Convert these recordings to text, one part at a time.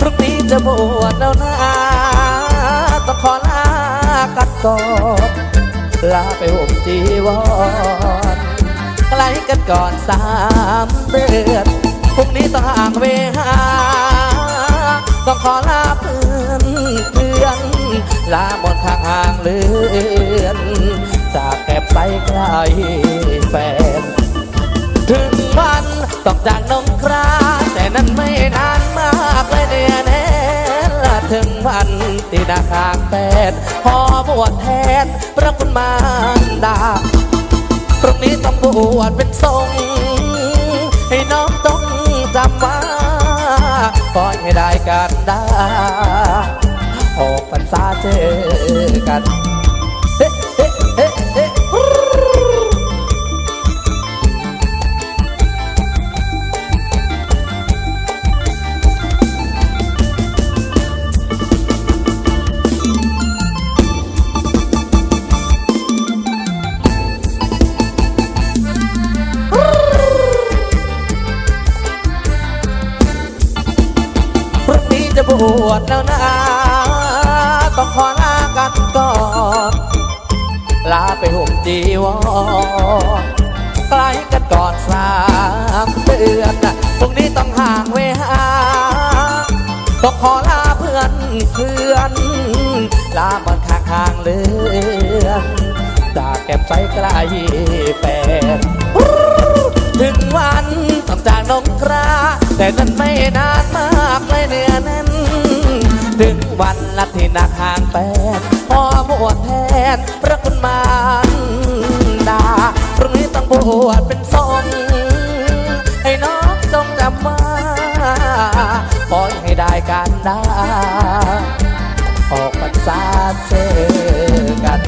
พรุ่งนี้จะบวชแล้วนะต้องขอลากันก่อนลาไปห่มจีวรไกลกันก่อนสามเดือนพรุ่งนี้ต้องห่างเวหาต้องขอลาเพื่อนเพื่อนลาหมดข้างห่างเลือนจากแก็บไปไกล น ถึงวันต้องจากน้องครา แต่นั้นไม่นานมากเลยเนี่ยแน่ถึงวันที่นาคางแปดพอบวชแทนพระคุณมารดาพรุ่งนี้ต้องบวชเป็นทรงให้น้องต้องจำว่าปล่อยให้ได้กันได้ออกพรรษาเจอกัน วชแล้วนะต้องขอลากันก่อนลาไปห่มจีวรไกลกันก่อนสามเดือนนะพรุ่งนี้ต้องห่างเวหาต้องขอลาเพื่อนเพื่อน ลามันข้างห่างเลือนจากแก็บใสไกลแฟนถึงวันต้องจากน้องครา แต่นั้นไม่นานมา หนักห่างแฟนพอบวชแทนพระคุณมารดาพรุ่งนี้ต้องบวชเป็นทรงให้น้องจงจำมาปล่อยให้ได้การดาออกพรรษาเจอกัน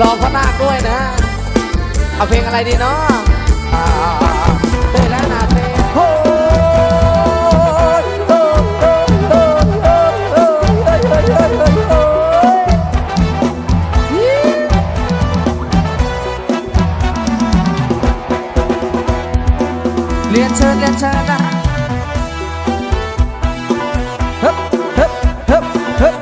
รอพ่อนาคด้วยนะ เอาเพลงอะไรดีเนาะ เรียนเชิญเรียนเชิญนะฮึบฮึบฮึบฮึบ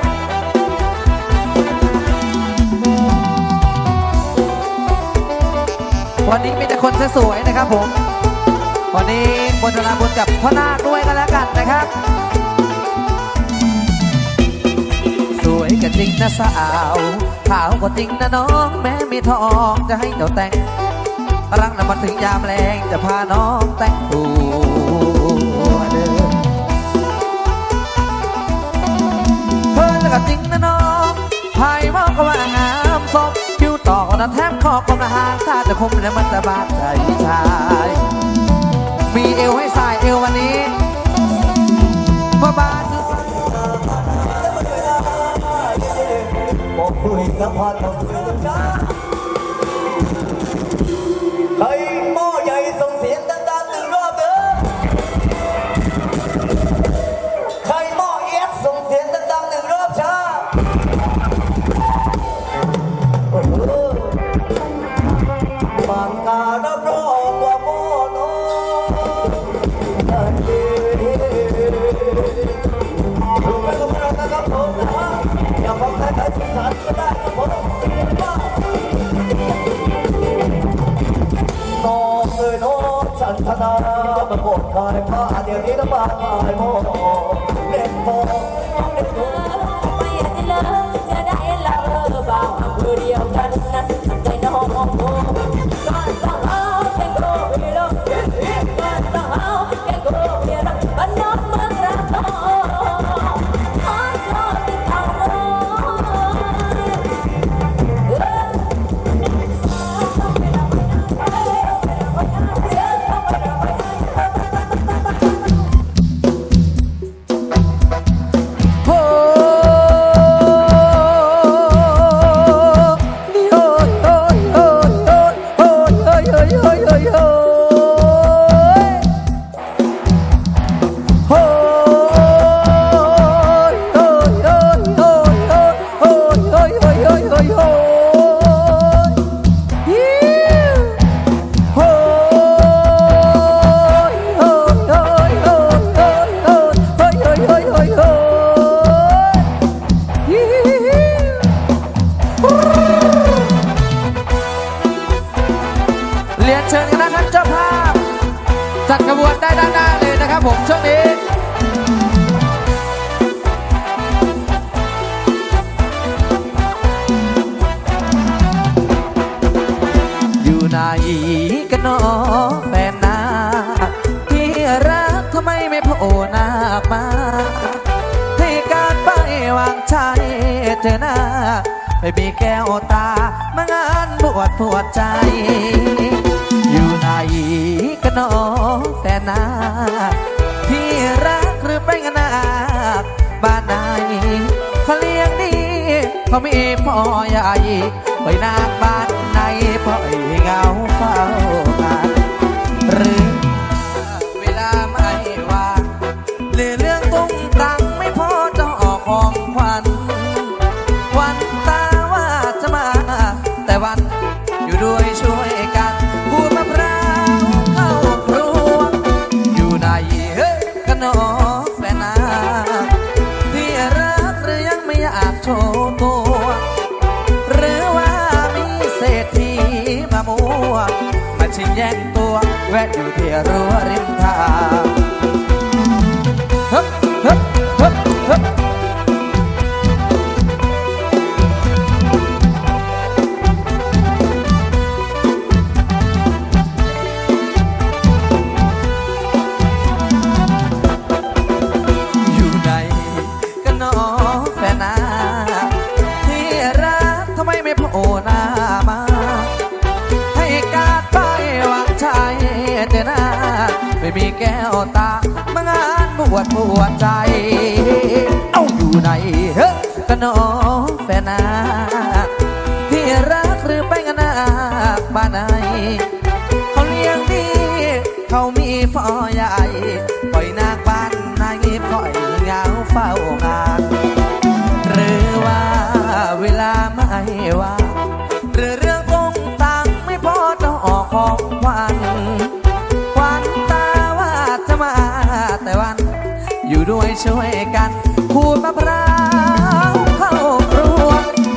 วันนี้มีแต่คนสวยๆนะครับผม วันนี้บนธนาบุญกับพ่อนาคด้วยกันแล้วกันนะครับ สวยกันจริงนะสาวขาวก็จริงนะน้อง แม้มีทองจะให้เจ้าแต่ง รังน้ำมันถึงยามแรงจะพาน้องแต่งตัวเดินเพิ่นก็จริงนะน้องภายมองก็ว่างามสมคิ้วต่อนะแทบคอกก็นะหางถ้าจะคมแล้วมันจะบาดใจชาย มีเอวให้สายเอววันนี้เมื่อบานคือบอกคุยกับพันบอกคุยกับจ้าใครหม้อ はい。 น้องฉันพนาประกบกายผ้าเดี๋ยวนี้น้ำมาขายโมเด็กโมเด็กพอไม่ ครับผมช่วงนี้อยู่ไหนกันเนอแฟนนาที่รักทำไมไม่โผล่หน้ามาให้การไปวางใจเจอหน้าไม่มีแก้วตามางานบวชปวดใจ อยู่ไหน กันเนอแฟนนาพี่รักหรือไปงานนาบ้านไหนเขาเลี้ยงดีเขามีพ่อใหญ่ไปนาบ้านไหนพ่อเหงาเฝ้างานหรือากโชว์ตัว หรือว่ามีเศรษฐีมามัวมาชิงแย่งตัว แวะอยู่ที่รั้วริมทาง ไม่มีแก้วตามางานบวชปวดใจ เอาอยู่ไหนเฮ้กนหนอแฟนนาที่รักหรือไปกันนาบ้านไหนเขาเลี้ยงดีเขามีพ่อใหญ่ปล่อยนางบ้านนายปล่อยเงาเฝ้า ด้วยช่วยกันขูดมะพร้าวเข้าครัว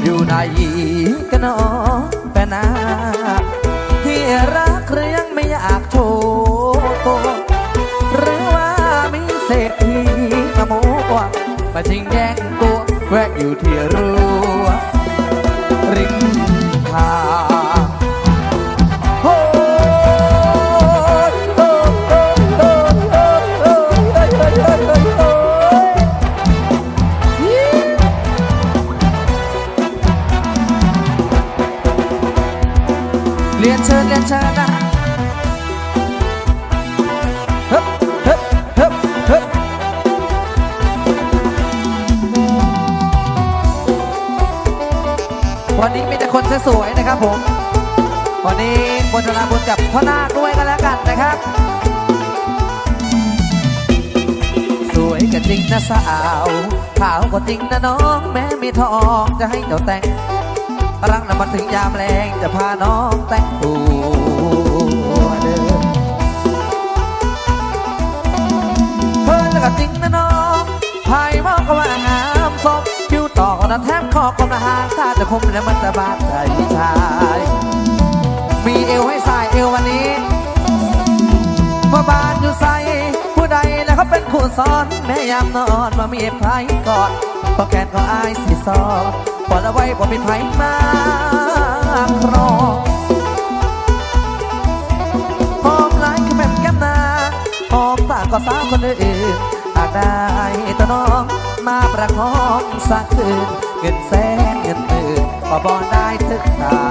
อยู่ไหนกันหนอแฟนนาที่รักหรือยังไม่อยากโชว์ตัวหรือว่ามีเศรษฐีมาโมวมาชิงแย่งตัวแวะอยู่ที่รั้วริมทาง เรียนเชิญเรียนเชิญนะฮึบฮึบฮึบฮึบวันนี้มีแต่คนสวยๆนะครับผม วันนี้บนธนาบุญกับพ่อนาคด้วยกันแล้วกันนะครับ สวยก็จริงนะสาว ขาวก็จริงนะน้อง แม้มีทองจะให้เจ้าแต่ง รังน้ำมันถึงยามแรงจะพาน้องแต่งตัวเดินเพิ่นแล้วก็จริงนะน้องภายมองก็ว่างามสมคิ้วต่อนะแทมคอก็นะหางถ้าจะคมแล้วมันจะบาดใจชาย มีเอวให้สายเอววันนี้มาบานอยู่ใส่ผู้ใด เขาเป็นคู่ซ้อนแม่ยามนอนมามีไผกอดพอแขนก็อายสิซอปล่อยเอาไว้บ่เป็นไผมาครองหอมหลายคือแบบแก้มนาหอมตาก็สาวคนอื่นหากได้ตัวน้องมาประคองสักคืนเงินแสนเงินหมื่นก็บ่ได้ถึกตา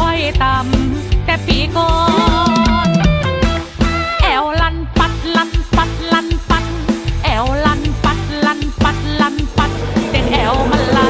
ค่อยต่ำแต่ปีก่อนแอวลันปัดลันปัดลันปัดแอวลันปัดลันปัดลันปัดเส้นแอวมันลัน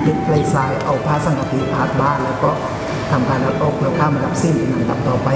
อาทิตไฟลสายเอาพระสังฆติพาดบ้าน แล้วก็ทำการรับอกแล้วข้ามรับสิ้นในลำดับต่อไป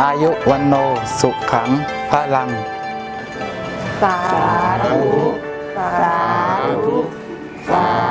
อายุวันโนสุขังพะลัง สาธุ สาธุ สา